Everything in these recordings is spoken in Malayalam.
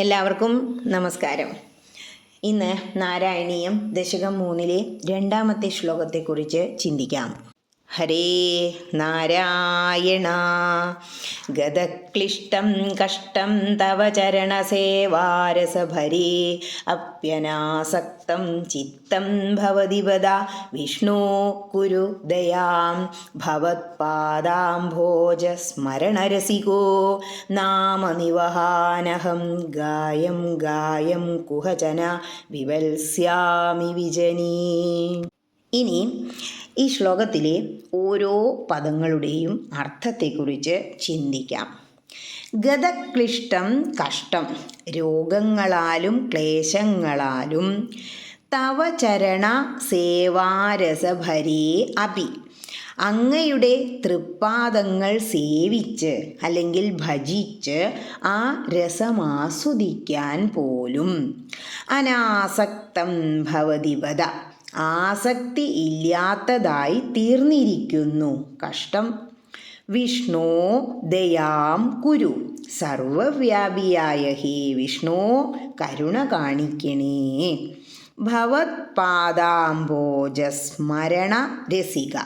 എല്ലാവർക്കും നമസ്കാരം. ഇന്ന് നാരായണീയം ദശകം മൂന്നിലെ രണ്ടാമത്തെ ശ്ലോകത്തെക്കുറിച്ച് ചിന്തിക്കാം. ഹരേ നാരായണ. ഗതക്ലിഷ്ടം കഷ്ടം തവ ചരണസേവാരസഭരേ അപ്യനാസക്തം ചിത്തം ഭവതി വദ വിഷ്ണു കുരു ദയാം ഭവത്പാദാംഭോജസ്മരണരസികോ നാമനിവഹാനഹം ഗായം ഗായം കുഹചന വിവത്സ്യാമി വിജനീ. ഇനി ഈ ശ്ലോകത്തിലെ ഓരോ പദങ്ങളുടെയും അർത്ഥത്തെക്കുറിച്ച് ചിന്തിക്കാം. ഗതക്ലിഷ്ടം കഷ്ടം. രോഗങ്ങളാലും ക്ലേശങ്ങളാലും തവ ചരണ സേവാരസഭരേ അപി. അങ്ങയുടെ തൃപ്പാദങ്ങൾ സേവിച്ച് അല്ലെങ്കിൽ ഭജിച്ച് ആ രസമാസ്വദിക്കാൻ പോലും അനാസക്തം ഭവതിപദ ആസക്തി ഇല്ലാത്തതായി തീർന്നിരിക്കുന്നു. കഷ്ടം. വിഷ്ണു ദയാം കുരു. സർവവ്യാപിയായ ഹേ വിഷ്ണു കരുണ കാണിക്കണേ. സ്മരണ രസിക.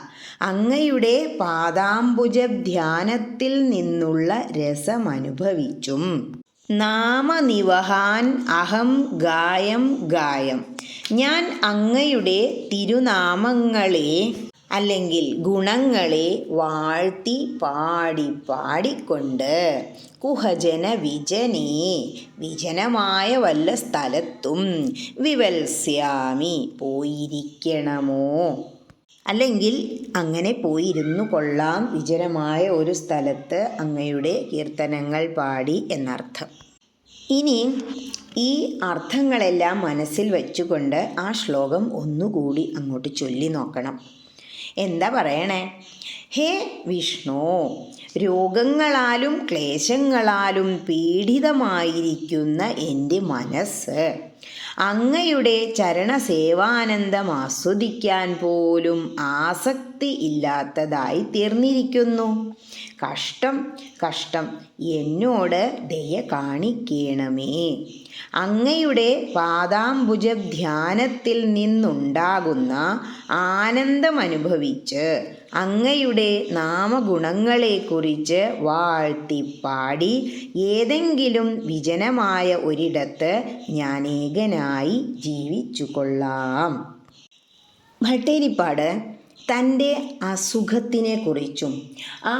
അങ്ങയുടെ പാദാംബുജ ധ്യാനത്തിൽ നിന്നുള്ള രസമനുഭവിച്ചും. നാമനിവഹാൻ അഹം ഗായം ഗായം. ഞാൻ അങ്ങയുടെ തിരുനാമങ്ങളെ അല്ലെങ്കിൽ ഗുണങ്ങളെ വാഴ്ത്തി പാടി പാടിക്കൊണ്ട് കുഹജന വിജനേ വിജനമായ വല്ല സ്ഥലത്തും വിവൽസ്യാമി പോയിരിക്കണമോ? അല്ലെങ്കിൽ അങ്ങനെ പോയിരുന്നു കൊള്ളാം വിജനമായ ഒരു സ്ഥലത്ത് അങ്ങയുടെ കീർത്തനങ്ങൾ പാടി എന്നർത്ഥം. ഇനി ഈ അർത്ഥങ്ങളെല്ലാം മനസ്സിൽ വെച്ചുകൊണ്ട് ആ ശ്ലോകം ഒന്നുകൂടി അങ്ങോട്ട് ചൊല്ലി നോക്കണം. എന്താ പറയണേ? ഹേ വിഷ്ണു രോഗങ്ങളാലും ക്ലേശങ്ങളാലും പീഡിതമായിരിക്കുന്ന എന്റെ മനസ്സ്. അങ്ങയുടെ ചരണസേവാനന്ദം ആസ്വദിക്കാൻ പോലും ആസക്തി ഇല്ലാത്തതായി തീർന്നിരിക്കുന്നു. കഷ്ടം കഷ്ടം. എന്നോട് ദയ കാണിക്കണമേ. അങ്ങയുടെ പാദാംബുജ ധ്യാനത്തിൽ നിന്നുണ്ടാകുന്ന ആനന്ദമനുഭവിച്ച് അങ്ങയുടെ നാമഗുണങ്ങളെക്കുറിച്ച് വാഴ്ത്തിപ്പാടി ഏതെങ്കിലും വിജനമായ ഒരിടത്ത് ഞാൻ ഏകനായി ജീവിച്ചു കൊള്ളാം ഭട്ടേരിപ്പാട് തന്റെ അസുഖത്തിനെക്കുറിച്ചും ആ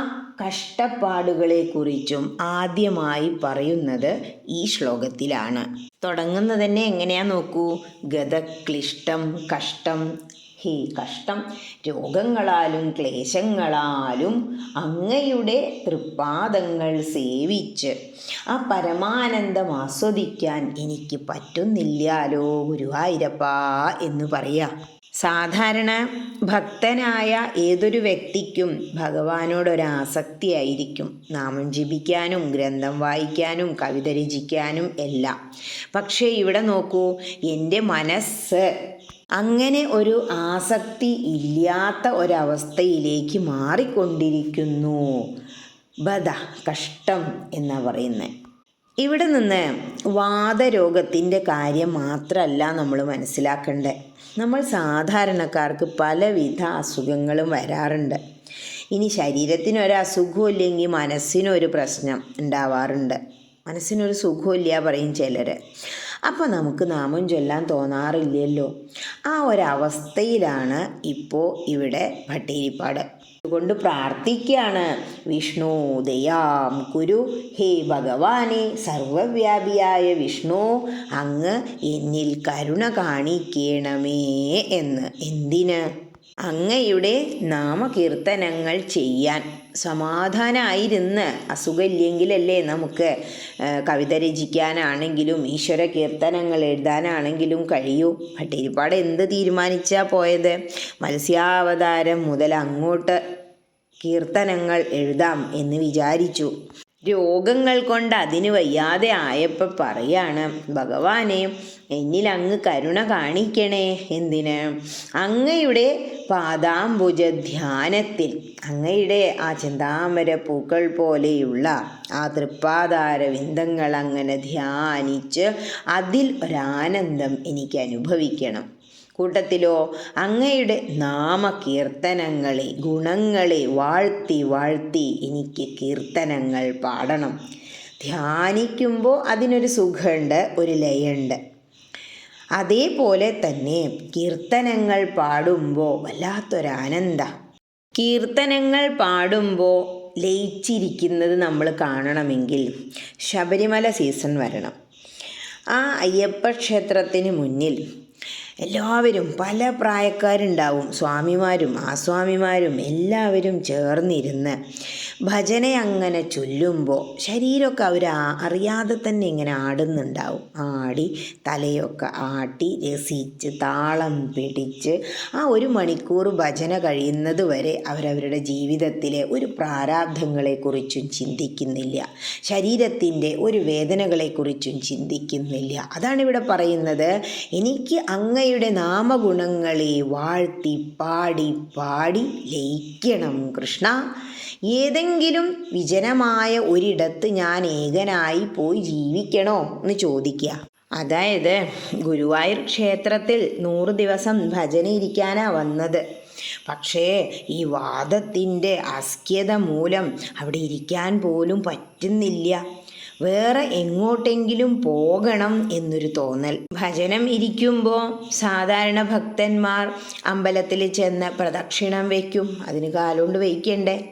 കഷ്ടപ്പാടുകളെക്കുറിച്ചും ആദ്യമായി പറയുന്നത് ഈ ശ്ലോകത്തിലാണ്. തുടങ്ങുന്നത് തന്നെ എങ്ങനെയാ നോക്കൂ? ഗതക്ലിഷ്ടം കഷ്ടം ഹേ കഷ്ടം. രോഗങ്ങളാലും ക്ലേശങ്ങളാലും അങ്ങയുടെ തൃപ്പാദങ്ങൾ സേവിച്ച് ആ പരമാനന്ദം ആസ്വദിക്കാൻ എനിക്ക് പറ്റുന്നില്ലാലോ ഗുരുവായൂരപ്പ എന്ന് പറയാ. സാധാരണ ഭക്തനായ ഏതൊരു വ്യക്തിക്കും ഭഗവാനോടൊരാസക്തിയായിരിക്കും. നാമം ജപിക്കാനും ഗ്രന്ഥം വായിക്കാനും കവിത രചിക്കാനും എല്ലാം. പക്ഷേ ഇവിടെ നോക്കൂ എന്റെ മനസ്സ് അങ്ങനെ ഒരു ആസക്തി ഇല്ലാത്ത ഒരവസ്ഥയിലേക്ക് മാറിക്കൊണ്ടിരിക്കുന്നു. ബദ കഷ്ടം എന്നാ പറയുന്നത് ഇവിടെ നിന്ന് വാദരോഗത്തിന്റെ കാര്യം മാത്രമല്ല നമ്മൾ മനസ്സിലാക്കേണ്ടത്. നമ്മൾ സാധാരണക്കാർക്ക് പലവിധ അസുഖങ്ങളും വരാറുണ്ട്. ഇനി ശരീരത്തിന് ഒരു അസുഖവും ഇല്ലെങ്കിൽ മനസ്സിനൊരു പ്രശ്നം ഉണ്ടാവാറുണ്ട്. മനസ്സിനൊരു സുഖമില്ല പറയും ചിലർ അപ്പോൾ നമുക്ക് നാമം ചൊല്ലാൻ തോന്നാറില്ലല്ലോ. ആ ഒരവസ്ഥയിലാണ് ഇപ്പോൾ ഇവിടെ ഭട്ടേരിപ്പാട് അതുകൊണ്ട് പ്രാർത്ഥിക്കുകയാണ്. വിഷ്ണു ദയാം കുരു ഹേ ഭഗവാനെ സർവവ്യാപിയായ വിഷ്ണു അങ്ങ് എന്നിൽ കരുണ കാണിക്കണമേ എന്ന്. എന്തിന്? അങ്ങയുടെ നാമകീർത്തനങ്ങൾ ചെയ്യാൻ. സമാധാനമായിരുന്ന് അസുഖമില്ലെങ്കിലല്ലേ നമുക്ക് കവിത രചിക്കാനാണെങ്കിലും ഈശ്വര കീർത്തനങ്ങൾ എഴുതാനാണെങ്കിലും കഴിയൂ. പട്ടിരിപ്പാട് എന്ത് തീരുമാനിച്ചാൽ പോയത്? മത്സ്യാവതാരം മുതൽ അങ്ങോട്ട്. കീർത്തനങ്ങൾ എഴുതാം എന്ന് വിചാരിച്ചു. രോഗങ്ങൾ കൊണ്ട് അതിന് വയ്യാതെ ആയപ്പോൾ പറയാണ് ഭഗവാനെ എന്നിൽ അങ്ങ് കരുണ കാണിക്കണേ എന്തിന്? അങ്ങയുടെ പാദാംബുജ ധ്യാനത്തിൽ അങ്ങയുടെ ആ ചിന്താമര പൂക്കൾ പോലെയുള്ള ആ തൃപ്പാതാര വിന്ദങ്ങൾ അങ്ങനെ ധ്യാനിച്ച് അതിൽ ഒരാനന്ദം എനിക്ക് അനുഭവിക്കണം. കൂട്ടത്തിലോ? അങ്ങയുടെ നാമകീർത്തനങ്ങളെ ഗുണങ്ങളെ വാഴ്ത്തി വാഴ്ത്തി എനിക്ക് കീർത്തനങ്ങൾ പാടണം. ധ്യാനിക്കുമ്പോൾ അതിനൊരു സുഖമുണ്ട് ഒരു ലയുണ്ട്. അതേപോലെ തന്നെ കീർത്തനങ്ങൾ പാടുമ്പോൾ വല്ലാത്തൊരാനന്ദ. കീർത്തനങ്ങൾ പാടുമ്പോൾ ലയിച്ചിരിക്കുന്നത് നമ്മൾ കാണണമെങ്കിൽ ശബരിമല സീസൺ വരണം. ആ അയ്യപ്പ ക്ഷേത്രത്തിന് മുന്നിൽ എല്ലാവരും പല പ്രായക്കാരുണ്ടാവും. സ്വാമിമാരും ആസ്വാമിമാരും എല്ലാവരും ചേർന്നിരുന്ന് ഭജന അങ്ങനെ ചൊല്ലുമ്പോൾ ശരീരമൊക്കെ അവർ അറിയാതെ തന്നെ ഇങ്ങനെ ആടുന്നുണ്ടാവും. ആടി തലയൊക്കെ ആട്ടി രസിച്ച് താളം പിടിച്ച് ആ ഒരു മണിക്കൂർ ഭജന കഴിയുന്നത് വരെ അവരവരുടെ ജീവിതത്തിലെ ഒരു പ്രാരാബ്ധങ്ങളെക്കുറിച്ചും ചിന്തിക്കുന്നില്ല. ശരീരത്തിന്റെ ഒരു വേദനകളെക്കുറിച്ചും ചിന്തിക്കുന്നില്ല. അതാണ് ഇവിടെ പറയുന്നത്. എനിക്ക് അങ്ങയുടെ നാമഗുണങ്ങളെ വാഴ്ത്തി പാടി പാടി ലയിക്കണം കൃഷ്ണ. ഏതെങ്കിലും വിജനമായ ഒരിടത്ത് ഞാൻ ഏകനായി പോയി ജീവിക്കണോ എന്ന് ചോദിക്കുക. അതായത് ഗുരുവായൂർ ക്ഷേത്രത്തിൽ നൂറ് ദിവസം ഭജന ഇരിക്കാനാ വന്നത്. പക്ഷേ ഈ വാദത്തിന്റെ അസ്ക്യത മൂലം അവിടെ ഇരിക്കാൻ പോലും പറ്റുന്നില്ല. വേറെ എങ്ങോട്ടെങ്കിലും പോകണം എന്നൊരു തോന്നൽ. ഭജനം ഇരിക്കുമ്പോൾ സാധാരണ ഭക്തന്മാർ അമ്പലത്തിൽ ചെന്ന് പ്രദക്ഷിണം വയ്ക്കും അതിന് കാലുകൊണ്ട് വയ്ക്കണ്ടേ?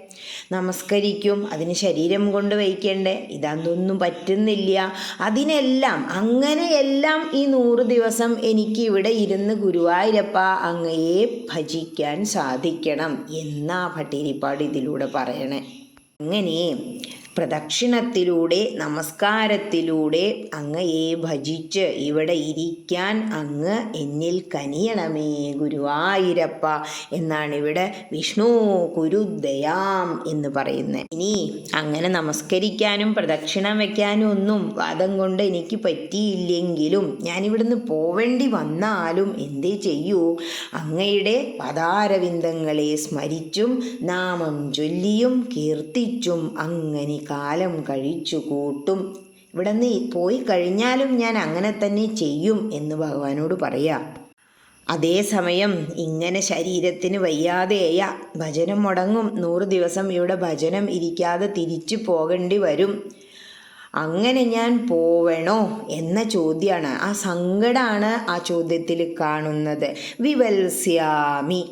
നമസ്കരിക്കും അതിന് ശരീരം കൊണ്ട് വയ്ക്കണ്ടേ? ഇതൊന്നും പറ്റുന്നില്ല. അതിനെല്ലാം അങ്ങനെയെല്ലാം ഈ നൂറ് ദിവസം എനിക്ക് ഇവിടെ ഇരുന്ന് ഗുരുവായൂരപ്പ അങ്ങയെ ഭജിക്കാൻ സാധിക്കണം എന്നാ ഭട്ടിരിപ്പാട് ഇതിലൂടെ പറയണേ. അങ്ങനെ പ്രദക്ഷിണത്തിലൂടെ നമസ്കാരത്തിലൂടെ അങ്ങയെ ഭജിച്ച് ഇവിടെ ഇരിക്കാൻ അങ്ങ് എന്നിൽ കനിയണമേ ഗുരുവായൂരപ്പ എന്നാണ് ഇവിടെ വിഷ്ണു കുരുദയാം എന്ന് പറയുന്നത്. ഇനി അങ്ങനെ നമസ്കരിക്കാനും പ്രദക്ഷിണം വയ്ക്കാനും ഒന്നും വാദം കൊണ്ട് എനിക്ക് പറ്റിയില്ലെങ്കിലും ഞാനിവിടുന്ന് പോവേണ്ടി വന്നാലും എന്തേ ചെയ്യൂ? അങ്ങയുടെ പദാരവിന്ദങ്ങളെ സ്മരിച്ചും നാമം ചൊല്ലിയും കീർത്തിച്ചും അങ്ങനെ കാലം കഴിച്ചു കൂട്ടും. ഇവിടെ നിന്ന് പോയി കഴിഞ്ഞാലും ഞാൻ അങ്ങനെ തന്നെ ചെയ്യും എന്ന് ഭഗവാനോട് പറയാം. അതേസമയം ഇങ്ങനെ ശരീരത്തിന് വയ്യാതെയ ഭജനം മുടങ്ങും. നൂറ് ദിവസം ഇവിടെ ഭജനം ഇരിക്കാതെ തിരിച്ചു പോകേണ്ടി വരും. അങ്ങനെ ഞാൻ പോവണോ എന്ന ചോദ്യമാണ്. ആ സങ്കടമാണ് ആ ചോദ്യത്തിൽ കാണുന്നത്. വിവത്സ്യാമി.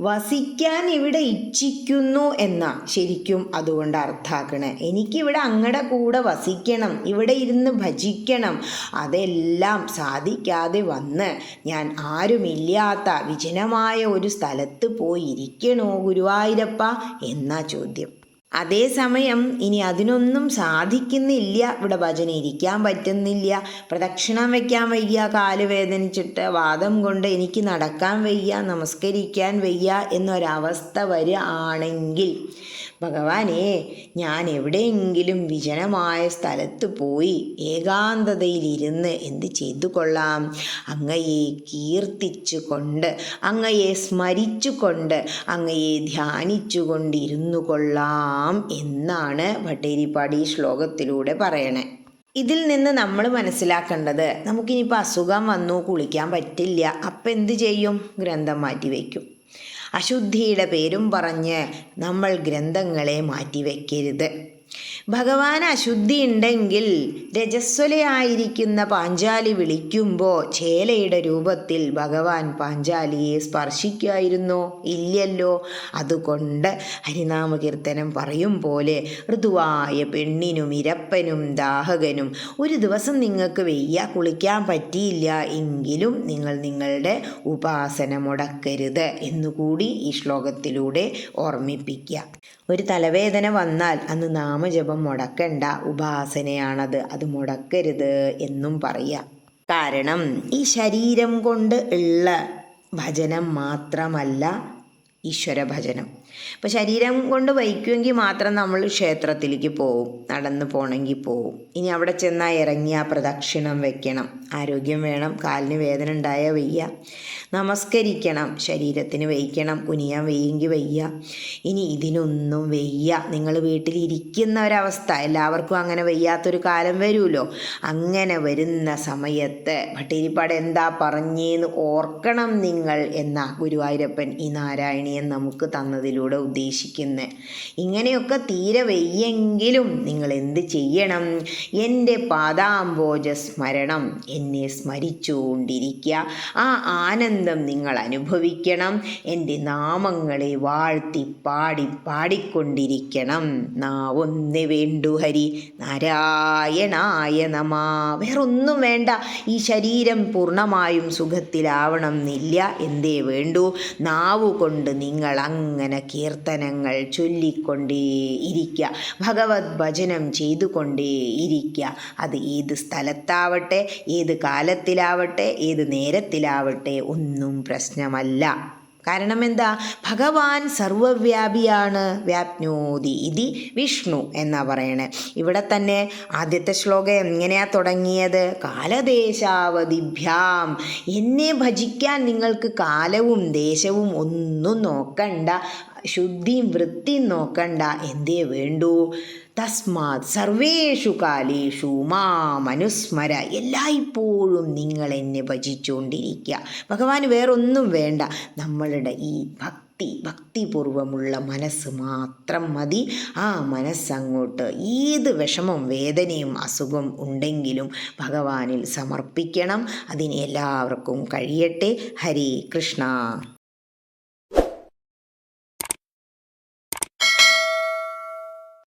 വസിക്കാൻ ഇവിടെ ഇച്ഛിക്കുന്നു എന്ന ശരിക്കും അതുകൊണ്ട് അർത്ഥാക്കണേ. എനിക്കിവിടെ അങ്ങടെ കൂടെ വസിക്കണം ഇവിടെ ഇരുന്ന് ഭജിക്കണം അതെല്ലാം സാധിക്കാതെ വന്ന് ഞാൻ ആരുമില്ലാത്ത വിജനമായ ഒരു സ്ഥലത്ത് പോയിരിക്കണോ ഗുരുവായൂരപ്പ? എന്ന ചോദ്യം. അതേസമയം ഇനി അതിനൊന്നും സാധിക്കുന്നില്ല. ഇവിടെ ഭജന ഇരിക്കാൻ പറ്റുന്നില്ല. പ്രദക്ഷിണം വയ്ക്കാൻ വയ്യ. കാൽ വേദനിച്ചിട്ട് വാദം കൊണ്ട് എനിക്ക് നടക്കാൻ വയ്യ നമസ്കരിക്കാൻ വയ്യ എന്നൊരവസ്ഥ വരികയാണെങ്കിൽ ഭഗവാനെ ഞാൻ എവിടെയെങ്കിലും വിജനമായ സ്ഥലത്ത് പോയി ഏകാന്തതയിലിരുന്ന് എന്ത് ചെയ്തു കൊള്ളാം അങ്ങയെ കീർത്തിച്ചു കൊണ്ട് അങ്ങയെ സ്മരിച്ചു കൊണ്ട് അങ്ങയെ ധ്യാനിച്ചു കൊണ്ടിരുന്നു കൊള്ളാം എന്നാണ് ഭട്ടേരിപ്പാടി ശ്ലോകത്തിലൂടെ പറയണേ. ഇതിൽ നിന്ന് നമ്മൾ മനസ്സിലാക്കേണ്ടത് നമുക്കിനിപ്പോൾ അസുഖം വന്നു കുളിക്കാൻ പറ്റില്ല അപ്പം എന്ത് ചെയ്യും? ഗ്രന്ഥം മാറ്റി വയ്ക്കും. അശുദ്ധിയുടെ പേരും പറഞ്ഞ് നമ്മൾ ഗ്രന്ഥങ്ങളെ മാറ്റിവെക്കരുത് ഭഗവാൻ അശുദ്ധി ഉണ്ടെങ്കിൽ രജസ്വലയായിരിക്കുന്ന പാഞ്ചാലി വിളിക്കുമ്പോൾ ചേലയുടെ രൂപത്തിൽ ഭഗവാൻ പാഞ്ചാലിയെ സ്പർശിക്കുമായിരുന്നോ ഇല്ലല്ലോ. അതുകൊണ്ട് ഹരിനാമകീർത്തനം പറയും പോലെ ഋതുവായ പെണ്ണിനും ഇരപ്പനും ദാഹകനും ഒരു ദിവസം നിങ്ങൾക്ക് വെയ്യ കുളിക്കാൻ പറ്റിയില്ല എങ്കിലും നിങ്ങൾ നിങ്ങളുടെ ഉപാസന മുടക്കരുത് എന്നുകൂടി ഈ ശ്ലോകത്തിലൂടെ ഓർമ്മിപ്പിക്കുക. ഒരു തലവേദന വന്നാൽ അന്ന് നാമജപം മുടക്കണ്ട ഉപാസനയാണത്. അത് മുടക്കരുത് എന്നും പറയാം. കാരണം ഈ ശരീരം കൊണ്ട് ഉള്ള ഭജനം മാത്രമല്ല ഈശ്വര ഭജനം അപ്പോൾ ശരീരം കൊണ്ട് വഹിക്കുമെങ്കിൽ മാത്രം നമ്മൾ ക്ഷേത്രത്തിലേക്ക് പോവും നടന്നു പോകണമെങ്കിൽ പോവും. ഇനി അവിടെ ചെന്നാൽ ഇറങ്ങി ആ പ്രദക്ഷിണം വെക്കണം. ആരോഗ്യം വേണം കാലിന് വേദന ഉണ്ടായാൽ വയ്യ. നമസ്കരിക്കണം ശരീരത്തിന് വയ്ക്കണം കുനിയാൻ വയ്യെങ്കിൽ വയ്യ. ഇനി ഇതിനൊന്നും വയ്യ. നിങ്ങൾ വീട്ടിലിരിക്കുന്ന ഒരവസ്ഥ എല്ലാവർക്കും അങ്ങനെ വയ്യാത്തൊരു കാലം വരുമല്ലോ അങ്ങനെ വരുന്ന സമയത്ത് ഭട്ടിരിപ്പാട് എന്താ പറഞ്ഞേന്ന് ഓർക്കണം നിങ്ങൾ എന്ന ഗുരുവായൂരപ്പൻ ഈ നാരായണീയൻ നമുക്ക് തന്നതിലൂടെ ഉദ്ദേശിക്കുന്നത് ഇങ്ങനെയൊക്കെ തീരെ വയ്യെങ്കിലും നിങ്ങൾ എന്ത് ചെയ്യണം? എന്റെ പാദാംബോജ സ്മരണം എന്നെ സ്മരിച്ചുകൊണ്ടിരിക്കുക ആ ആനന്ദം നിങ്ങൾ അനുഭവിക്കണം. എന്റെ നാമങ്ങളെ വാഴ്ത്തി പാടി പാടിക്കൊണ്ടിരിക്കണം. നാവൊന്ന് വേണ്ടു ഹരി. നാരായണായ നമ. വേറൊന്നും വേണ്ട. ഈ ശരീരം പൂർണമായും സുഖത്തിലാവണം എന്നില്ല. എന്തേ വേണ്ടു? നാവു കൊണ്ട് നിങ്ങൾ അങ്ങനെ കീർത്തനങ്ങൾ ചൊല്ലിക്കൊണ്ടേ ഇരിക്കുക ഭഗവത് ഭജനം ചെയ്തുകൊണ്ടേ ഇരിക്കുക അത് ഏത് സ്ഥലത്താവട്ടെ ഏത് കാലത്തിലാവട്ടെ ഏത് നേരത്തിലാവട്ടെ ഒന്നും പ്രശ്നമല്ല. കാരണം എന്താ ഭഗവാൻ സർവവ്യാപിയാണ് വ്യാപ്നോതി ഇതി വിഷ്ണു എന്നാ പറയണേ. ഇവിടെ തന്നെ ആദ്യത്തെ ശ്ലോകം എങ്ങനെയാ തുടങ്ങിയത്? കാലദേശാവധിഭ്യാം. എന്നെ ഭജിക്കാൻ നിങ്ങൾക്ക് കാലവും ദേശവും ഒന്നും നോക്കണ്ട ശുദ്ധിയും വൃത്തിയും നോക്കണ്ട എന്തേ വേണ്ടൂ? തസ്മാത് സർവേഷു കാലേഷു മാമനുസ്മര. എല്ലായ്പ്പോഴും നിങ്ങൾ എന്നെ ഭജിച്ചുകൊണ്ടിരിക്കുക ഭഗവാന് വേറൊന്നും വേണ്ട. നമ്മളുടെ ഈ ഭക്തി ഭക്തിപൂർവമുള്ള മനസ്സ് മാത്രം മതി. ആ മനസ്സങ്ങോട്ട് ഏത് വിഷമം വേദനയും അസുഖം ഉണ്ടെങ്കിലും ഭഗവാനിൽ സമർപ്പിക്കണം. അതിന് എല്ലാവർക്കും കഴിയട്ടെ. ഹരേ കൃഷ്ണ.